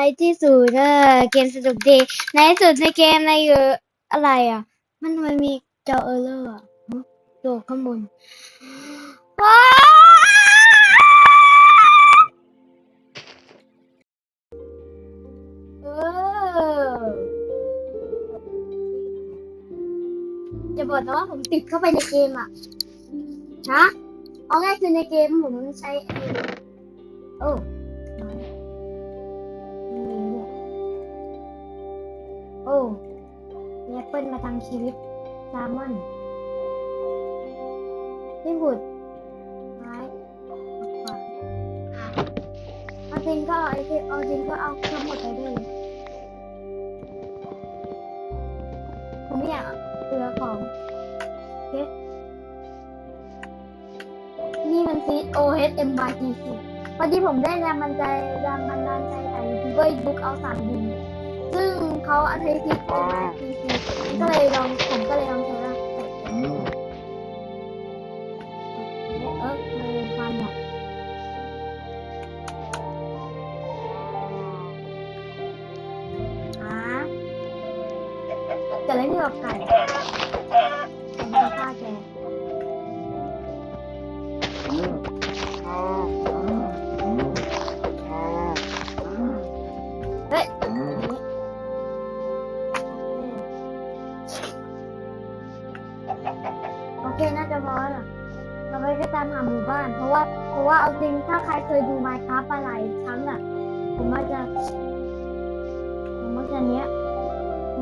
ในที่สุดเออเกมสนุกดีในที่สุดในเกมในเอออะไรอะ มันมันมีจอเออร์เลอร์อะโดดข้างบนเออจะบอกนะว่าผมติดเข้าไปในเกมอะฮะเอาง่ายคือในเกมผมใช้โอ้ ปเปิลมาทำชีวิตซลมอนที่หุดไม้เอาจริงก็เอาไอ้ที่เอาจริงก็เอาทั้งหมดไปด้วยเลยผมไม่อยากเหลือของโอเคนี่มันซี O H M Y T C พอดีผมได้แรงมันใจแรงบันดาลใจจากยูทูบเบอร์ยุคเอาสามดิน เขาอัธยทิต O H T C ก็เลยลองผมก็เลยลอง ผมมักจะผมมักจะเนี้อะโอเค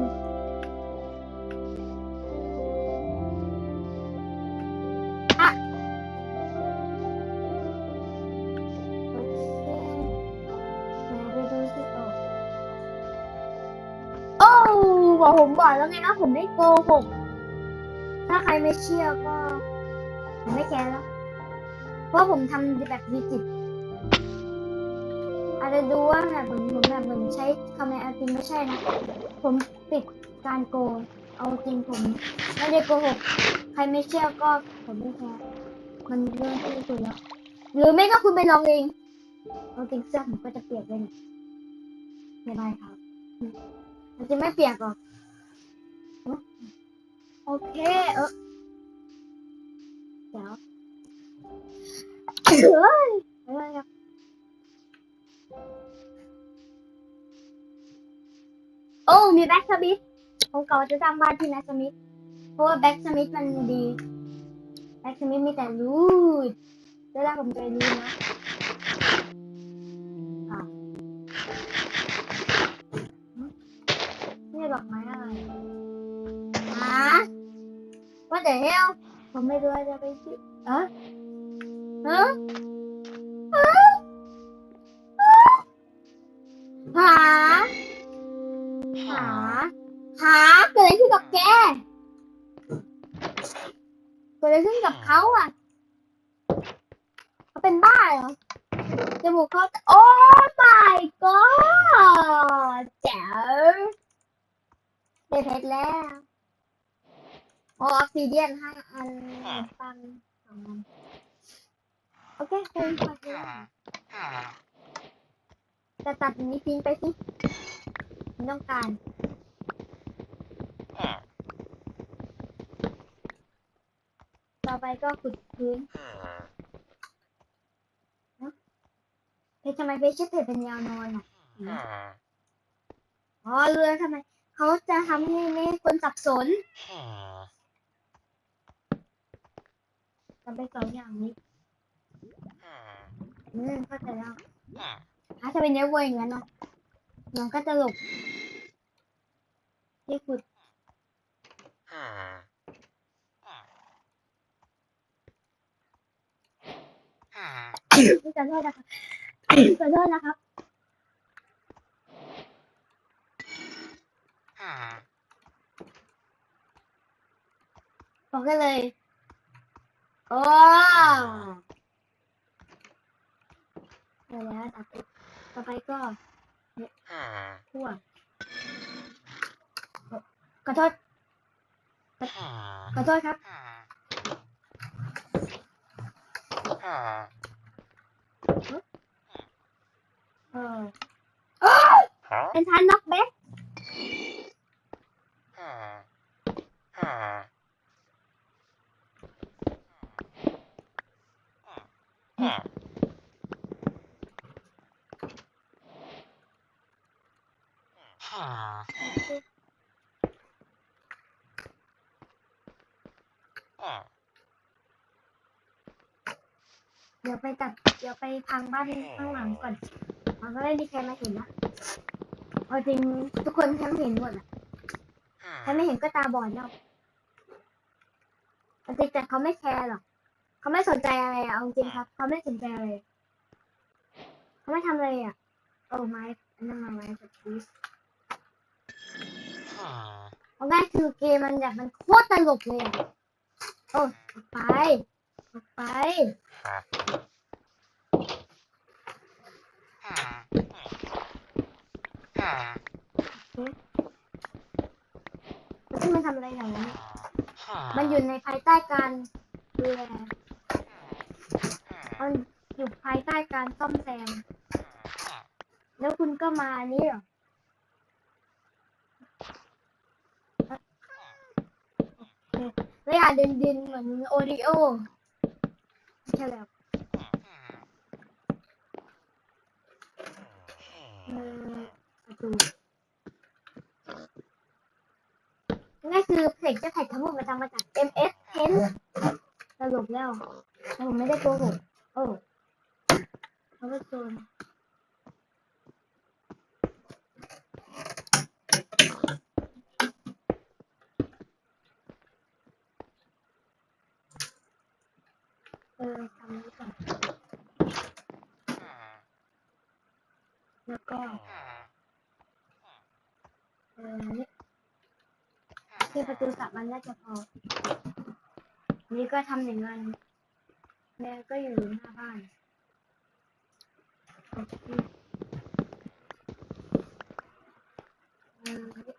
ไหนไปดูสิต่อโอ้บอกผมบอกแล้วไงนะผมไม่โกหก ถ้าใครไม่เชื่อก็ ผมไม่แคร์แล้ว เพราะผมทำแบบดิจิต อาจจะดูว่าแบบผมผมแบบเหมือนใช้คำในอาจริงไม่ใช่นะ ผมปิดการโกงเอาจริงผมไม่ได้โกหกใครไม่เชื่อก็ผมไม่แคร์มันเรื่องที่สุดแล้วหรือไม่ก็คุณไปลองเองเอาจริงเสื้อผมก็จะเปียกเลยเนี่ยไม่ได้ครับมันจะไม่เปียกหรอกโอเคเออเดี๋ยวเฮ้ยอะไรครับ โอ้มีแบ็กสมิธผมกะว่าจะสร้างบ้านที่แบ็กสมิธเพราะว่าแบ็กสมิธมันดีแบ็กสมิธมีแต่รูดแล้วแรกผมจะรูดนะนี่ดอกไม้อะไรฮะ What the hell ผมไม่รู้ว่าจะไปที่เอะฮะฮ หาเกิดอะไรขึ้นกับแกเกิดอะไรขึ้นกับเขาอะเขาเป็นบ้าเหรอจมูกเขาโอ้ my god แจ๋วได้เพชรแล้วอออกซิเดียนห้าอันปังสองอันโอเคเป็นพอดีแต่ตัดนี้ทิ้งไปสิไม่ต้องการ ต่อ ไปก็ขุดพื้นเพชรทำไมเพชรชื่อเพชรเป็นยาวนอนอะอ๋อเรือทำไมเขาจะทำให้ไม่ให้คนสับสนทำไปสองอย่างนี้อืมเข้าใจแล้วถ้าจะเป็นเนื้อวัวอย่างนั้นเนาะน้องก็จะหลบที่ขุด ขอโทษนะครับขอโทษนะครับผมก็เลยโอ้เดี๋ยวแล้วตัดไปต่อไปก็ทั่วขอโทษขอโทษครับ เออเป็นทานน็อกแบ็กเดี๋ยวไปตัด เดี๋ยวไปพังบ้านข้างหลังก่อน มันก็ไม่มีใครมาเห็นนะเอาจริงทุกคนแค่ไม่เห็นหมดอะถ้าไม่เห็นก็ตาบอดแล้วแต่จริงแต่เขาไม่แคร์หรอกเขาไม่สนใจอะไรอะเอาจริงครับเขาไม่สนใจอะไรเขาไม่ทำอะไรอะโอ้ไม่อันนั้นมาไว้สักทีเอาง่ายคือเกมมันแบบมันโคตรตลกเลยอะโอ้ออกไปออกไป ที่มันทำอะไรอย่างนี้ มันอยู่ในภายใต้การดูแลมันอยู่ภายใต้การซ่อมแซม แล้วคุณก็มานนี้เหรอแล้วอย่าดินดินเหมือนโอริโอใช่แล้ว นั่นี่คือเพลงจะแท็กทั้งหมดมาทำมาจาก MS Pen สรุปแล้วผมไม่ได้โกหกโอ้เขาก็โจรเออทำนี้ก่อน แล้วก็เออนี่ที่ประตูสับมันน่าจะพอ นี่ก็ทำอย่างนั้นแม่ก็อยู่หน้าบ้านโอเคเออ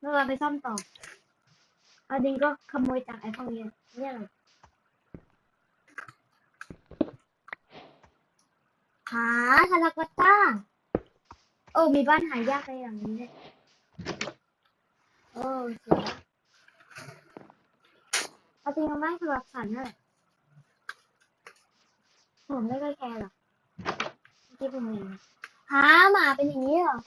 เราไปซ่อมต่อ อาดิงก็ขโมยจากไอ้พวกนี้เนี่ยอหาทารากอต้าโอ้มีบ้านหายากอะไปอย่างนี้เลยโอ้สวยเอาจริงๆบ้านสำหรับฉันนั่นแหละผมไม่ค่อยแคร์หรอกที่ผมเห็นหาหมาเป็นอย่างนี้เหรอ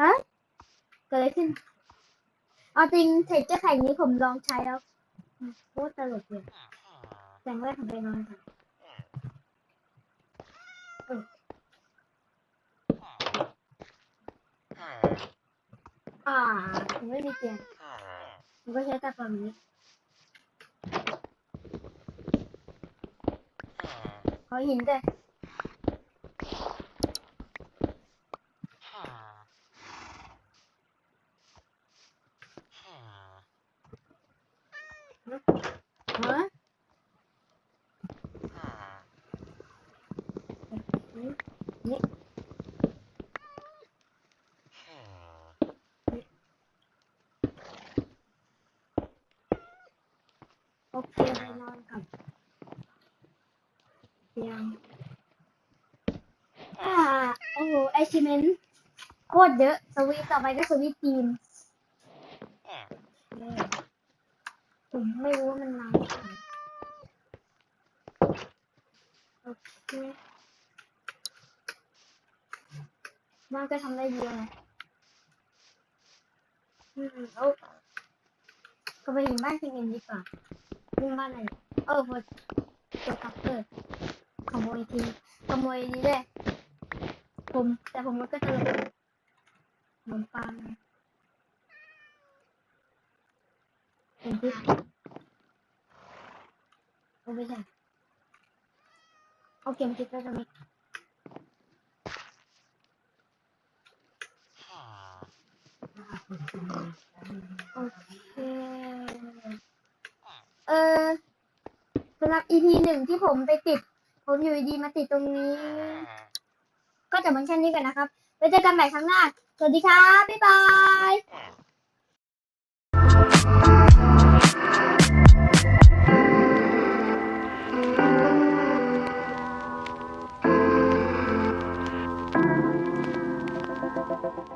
ฮะ เกิด อะไรขึ้น เอาจริงเทคเจอร์แข่งนี้ผมลองใช้แล้วโคตรตลกเลยแสงแรกของไปนอนค่ะอ่าผมไม่มีเตียงผมก็ใช้ต่ฝั่งนี้ขอหินด้วย ฮะนี่โอเคไปนอนกับเตียงอ่าโอ้โหไอชิเมนโคตรเยอะ สวีทต่อไปก็สวีทจีนเออ ผมไม่รู้ว่ามันนานแค่ไหนโอเคมันก็ทำได้ดีเลยอืมเอาก็ไปถึงบ้านคิงเองดีกว่าเรื่งบ้านอะไรเออพอจบกับเออขโมยทีขโมยนี้ด้วยผมแต่ผมมันก็จะลงขนมปัง เป็นพิษโอ้ไม่ใช่เอาเข็มทิศไปตรงนี้โอเคเออสำหรับ EP หนึ่งที่ผมไปติด ผมอยู่ดีมาติดตรงนี้ ก็จะมันแค่นี้กันนะครับไว้เจอกันใหม่ครั้งหน้า สวัสดีครับ บ๊ายบาย you.